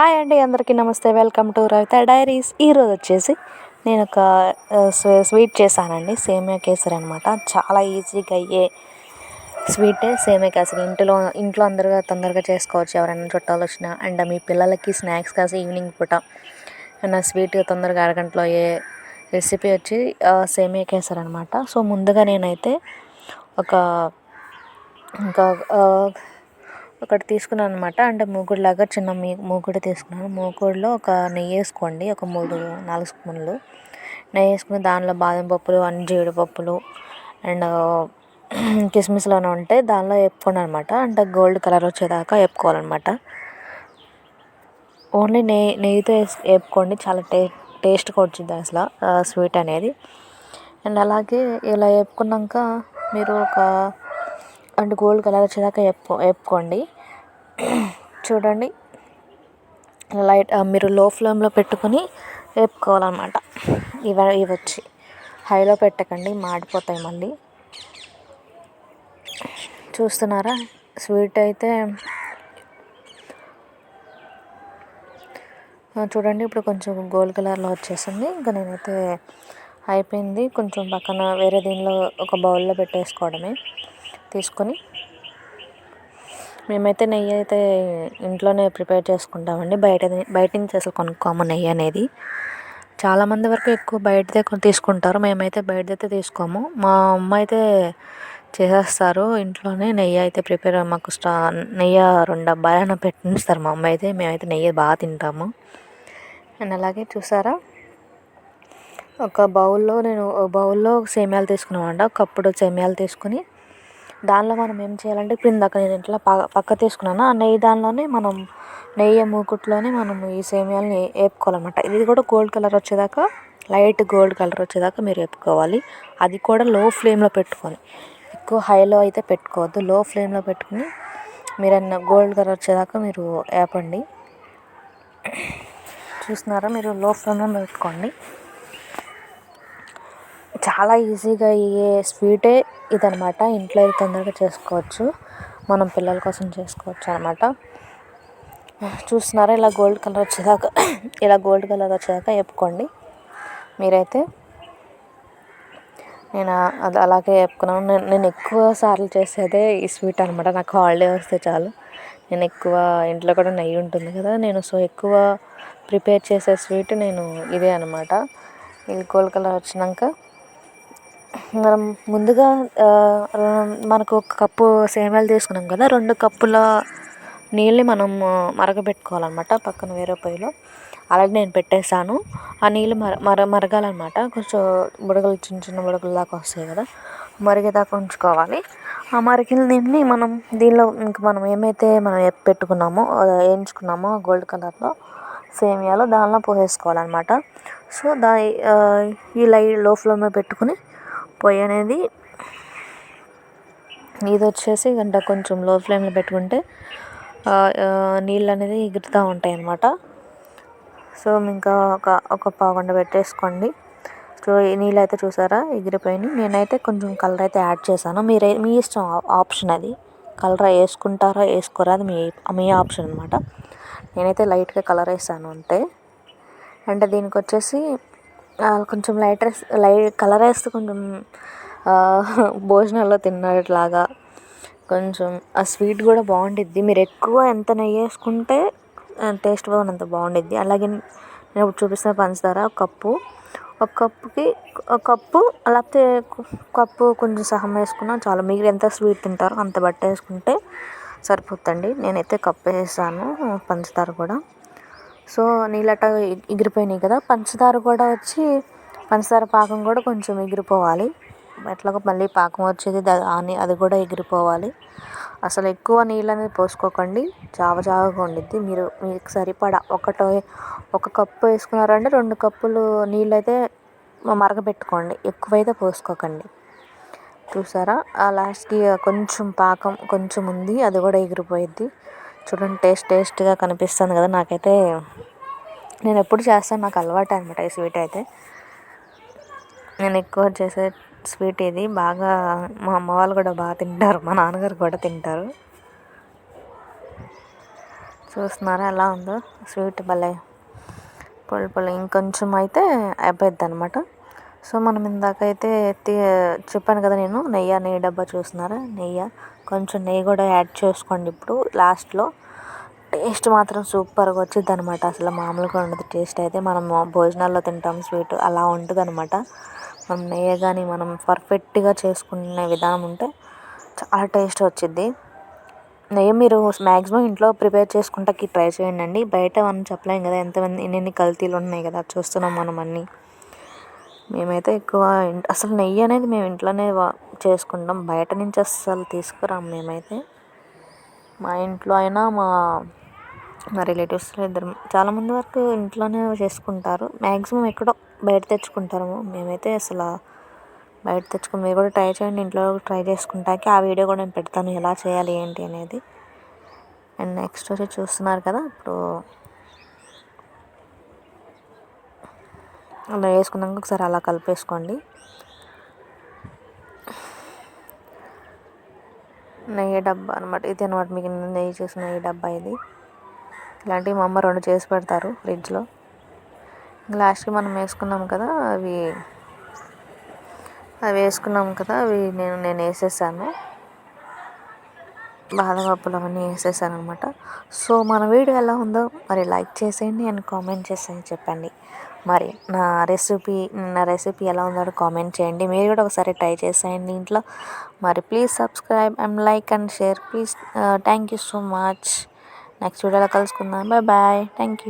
Hi అండి అందరికీ నమస్తే. వెల్కమ్ టు రవిత డైరీస్ ఈరోజు వచ్చేసి నేను ఒక స్వీట్ చేశానండి. సేమియా కేసరి అనమాట చాలా ఈజీగా అయ్యే స్వీటే సేమియా కేసరి. ఇంట్లో ఇంట్లో అందరుగా తొందరగా చేసుకోవచ్చు. ఎవరైనా చుట్టాలు వచ్చినా అండ్ మీ పిల్లలకి స్నాక్స్ కాసి ఈవినింగ్ పూట నా స్వీట్ తొందరగా అరగంటలో అయ్యే రెసిపీ వచ్చి సేమియా కేసరి అనమాట సో ముందుగా నేనైతే ఒక ఇంకా ఒకటి తీసుకున్నాను అనమాట అంటే మూకుడులాగా చిన్న మీ మూకుడు తీసుకున్నాను. మూకుడులో ఒక నెయ్యి వేసుకోండి. ఒక మూడు నాలుగు స్పూన్లు. నెయ్యి వేసుకుని దానిలో బాదం పప్పులు అన్ని జీడిపప్పులు అండ్ కిస్మిస్లోనే ఉంటే దానిలో వేపుకోండి అనమాట అంటే గోల్డ్ కలర్ వచ్చేదాకా వేపుకోవాలన్నమాట. ఓన్లీ నెయ్యి నెయ్యితో వేపుకోండి. చాలా టే టేస్ట్గా వచ్చింది అసలు స్వీట్ అనేది. అండ్ అలాగే ఇలా వేపుకున్నాక మీరు ఒక అంటే గోల్డ్ కలర్ వచ్చేదాకా వేపు వేపుకోండి చూడండి. లైట్ మీరు లో ఫ్లేమ్లో పెట్టుకుని వేపుకోవాలన్నమాట ఇవి ఇవి వచ్చి హైలో పెట్టకండి మాడిపోతాయి మళ్ళీ. చూస్తున్నారా? స్వీట్ అయితే చూడండి ఇప్పుడు కొంచెం గోల్డ్ కలర్లో వచ్చేసింది. ఇంకా నేనైతే అయిపోయింది. కొంచెం పక్కన వేరే దీనిలో ఒక బౌల్లో పెట్టేసుకోవడమే. తీసుకొని మేమైతే నెయ్యి అయితే ఇంట్లోనే ప్రిపేర్ చేసుకుంటామండి. బయట బయట నుంచి అసలు కొనుక్కోము నెయ్యి అనేది. చాలామంది వరకు ఎక్కువ బయటదే తీసుకుంటారు. మేమైతే బయటదైతే తీసుకోము. మా అమ్మ అయితే చేసేస్తారు. ఇంట్లోనే నెయ్యి అయితే ప్రిపేర్ మాకు స్టా నెయ్యి రెండు డబ్బాలైనా పెట్టిస్తారు మా అమ్మ అయితే. మేమైతే నెయ్యి బాగా తింటాము. అండ్ అలాగే చూసారా? ఒక బౌల్లో నేను బౌల్లో సేమ్యాలు తీసుకున్నామంట. ఒకప్పుడు సేమ్యాలు తీసుకుని దానిలో మనం ఏం చేయాలంటే ఇప్పుడు ఇందాక నేను ఇట్లా పక్క తీసుకున్నాను? ఆ నెయ్యి దానిలోనే మనం నెయ్యి మూకుట్లోనే మనం ఈ సేమియాలని వేపుకోవాలన్నమాట ఇది కూడా గోల్డ్ కలర్ వచ్చేదాకా లైట్ గోల్డ్ కలర్ వచ్చేదాకా మీరు వేపుకోవాలి అది కూడా లో ఫ్లేమ్లో పెట్టుకొని ఎక్కువ హైలో అయితే పెట్టుకోవద్దు. లో ఫ్లేమ్లో పెట్టుకుని మీరు అన్న గోల్డ్ కలర్ వచ్చేదాకా మీరు వేపండి చూస్తున్నారా? మీరు లో ఫ్లేమ్లో పెట్టుకోండి. చాలా ఈజీగా అయ్యే స్వీటే ఇదనమాట. ఇంట్లో అయితే తొందరగా చేసుకోవచ్చు. మనం పిల్లల కోసం చేసుకోవచ్చు అనమాట. చూస్తున్నారా? ఇలా గోల్డ్ కలర్ వచ్చేదాకా ఇలా గోల్డ్ కలర్ వచ్చేదాకా వేపుకోండి. మీరైతే నేను అది అలాగే వేపుకున్నాను. నేను నేను ఎక్కువ సార్లు చేసేదే ఈ స్వీట్ అనమాట. నాకు హాలిడే వస్తే చాలు. నేను ఎక్కువ ఇంట్లో కూడా నెయ్యి ఉంటుంది కదా నేను సో ఎక్కువ ప్రిపేర్ చేసే స్వీట్ నేను ఇదే అనమాట. ఇది గోల్డ్ కలర్ వచ్చినాక మనం ముందుగా మనకు ఒక కప్పు సేమ్యాలు తీసుకున్నాం కదా రెండు కప్పుల నీళ్ళని మనం మరగబెట్టుకోవాలన్నమాట పక్కన వేరే పొయ్యిలో. అలాగే నేను పెట్టేసాను ఆ నీళ్ళు మర మర మరగాలన్నమాట. కొంచెం బుడగలు చిన్న చిన్న బుడగలు దాకా వస్తాయి కదా మరిగేదాకా ఉంచుకోవాలి. ఆ మరిగిన నీళ్ళని మనం దీనిలో ఇంకా మనం ఏమైతే మనం పెట్టుకున్నామో వేయించుకున్నామో గోల్డ్ కలర్లో సేమియాలో దానిలో పోసేసుకోవాలన్నమాట. సో దా ఈ లై లో ఫ్లేమ్లో పెట్టుకుని పొయ్యి అనేది ఇది వచ్చేసి గంట కొంచెం లో ఫ్లేమ్లో పెట్టుకుంటే నీళ్ళు అనేది ఎగురుతూ ఉంటాయి అన్నమాట. సో ఇంకా ఒక ఒక పావుగంట పెట్టేసుకోండి. సో ఈ నీళ్ళు అయితే చూసారా ఎగిరిపోయినాయి. నేనైతే కొంచెం కలర్ అయితే యాడ్ చేశాను. మీరే మీ ఇష్టం ఆప్షన్ అది. కలర్ వేసుకుంటారా వేసుకోరా అది మీ మీ ఆప్షన్ అనమాట నేనైతే లైట్గా కలర్ వేసాను అంతే. అంటే దీనికి వచ్చేసి కొంచెం లైట్ లైట్ కలర్ వేస్తే కొంచెం భోజనాల్లో తిన్నట్లాగా. కొంచెం ఆ స్వీట్ కూడా బాగుండిద్ది. మీరు ఎక్కువ ఎంత నెయ్యి వేసుకుంటే టేస్ట్ బాగున్నంత బాగుండిద్ది. అలాగే నేను ఇప్పుడు చూపిస్తున్న పంచదార ఒక కప్పు. ఒక కప్పుకి ఒక కప్పు లేకపోతే కప్పు కొంచెం సహం వేసుకున్నా చాలు. మీరు ఎంత స్వీట్ తింటారో అంత బట్ట వేసుకుంటే సరిపోతుందండి నేనైతే కప్పు వేసాను పంచదార కూడా. సో నీళ్ళట ఎగిరిపోయినాయి కదా. పంచదార కూడా వచ్చి పంచదార పాకం కూడా కొంచెం ఎగిరిపోవాలి. ఎట్లాగో మళ్ళీ పాకం వచ్చేది అని అది కూడా ఎగిరిపోవాలి. అసలు ఎక్కువ నీళ్ళు అనేది పోసుకోకండి. జావ జావగా ఉండిద్ది. మీరు మీకు సరిపడా ఒకటో ఒక కప్పు వేసుకున్నారంటే రెండు కప్పులు నీళ్ళు అయితే మరగబెట్టుకోండి. ఎక్కువైతే పోసుకోకండి. చూసారా? ఆ లాస్ట్కి కొంచెం పాకం కొంచెం ఉంది. అది కూడా ఎగిరిపోయిద్ది. చూడండి టేస్ట్ టేస్ట్గా కనిపిస్తుంది కదా. నాకైతే నేను ఎప్పుడు చేస్తాను నాకు అలవాటు అనమాట ఈ స్వీట్ అయితే. నేను ఎక్కువ చేసే స్వీట్ ఇది. బాగా మా అమ్మ వాళ్ళు కూడా బాగా తింటారు మా నాన్నగారు కూడా తింటారు. చూస్తున్నారా ఎలా ఉందో? స్వీట్ భలే పుల్ల పుల్ల ఇంకొంచెం అయితే అయిపోద్ది అనమాట సో మనం ఇందాకైతే తీ చెప్పాను కదా నేను నెయ్యి నెయ్యి డబ్బా చూస్తున్నారా? నెయ్యి. కొంచెం నెయ్యి కూడా యాడ్ చేసుకోండి ఇప్పుడు. లాస్ట్లో టేస్ట్ మాత్రం సూపర్గా వచ్చింది అనమాట అసలు మామూలుగా ఉండదు. టేస్ట్ అయితే మనం భోజనాల్లో తింటాం స్వీట్ అలా ఉంటుంది అనమాట మనం నెయ్యి కానీ మనం పర్ఫెక్ట్గా చేసుకునే విధానం ఉంటే చాలా టేస్ట్ వచ్చింది నెయ్యి మీరు మ్యాక్సిమం ఇంట్లో ప్రిపేర్ చేసుకుంటాకి ట్రై చేయండి అండి. బయట మనం చెప్పలేం కదా ఎంతమంది ఎన్ని కల్తీలు ఉన్నాయి కదా చూస్తున్నాం మనం అన్నీ. మేమైతే ఎక్కువ అసలు నెయ్యి అనేది మేము ఇంట్లోనే చేసుకుంటాం. బయట నుంచి అస్సలు తీసుకురాము మేమైతే. మా ఇంట్లో అయినా మా మా రిలేటివ్స్లో ఇద్దరు చాలామంది వరకు ఇంట్లోనే చేసుకుంటారు. మ్యాక్సిమం ఎక్కడో బయట తెచ్చుకుంటారు. మేమైతే అసలు బయట తెచ్చుకుని మీరు కూడా ట్రై చేయండి. ఇంట్లో ట్రై చేసుకుంటాకి ఆ వీడియో కూడా నేను పెడతాను. ఎలా చేయాలి ఏంటి అనేది. అండ్ నెక్స్ట్ వచ్చి చూస్తున్నారు కదా ఇప్పుడు అలా వేసుకున్నాక ఒకసారి అలా కలిపేసుకోండి. నెయ్యి డబ్బా అనమాట ఇది అనమాట మీకు నెయ్యి చేసిన నెయ్యి డబ్బా ఇది. ఇలాంటివి మా అమ్మ రెండు చేసి పెడతారు ఫ్రిడ్జ్లో. లాస్ట్కి మనం వేసుకున్నాం కదా అవి అవి వేసుకున్నాం కదా అవి నేను నేను వేసేసాను. బాదపప్పులు అవన్నీ వేసేసాను అనమాట సో మన వీడియో ఎలా ఉందో మరి లైక్ చేసేయండి అండ్ కామెంట్ చేసేయండి చెప్పండి. మరి నా రెసిపీ నా రెసిపీ ఎలా ఉందో కామెంట్ చేయండి. మీరు కూడా ఒకసారి ట్రై చేసేయండి ఇంట్లో. మరి please subscribe and like and share. Please thank you so much. Next వీడియోలో కలుసుకుందాం. Bye bye. Thank you.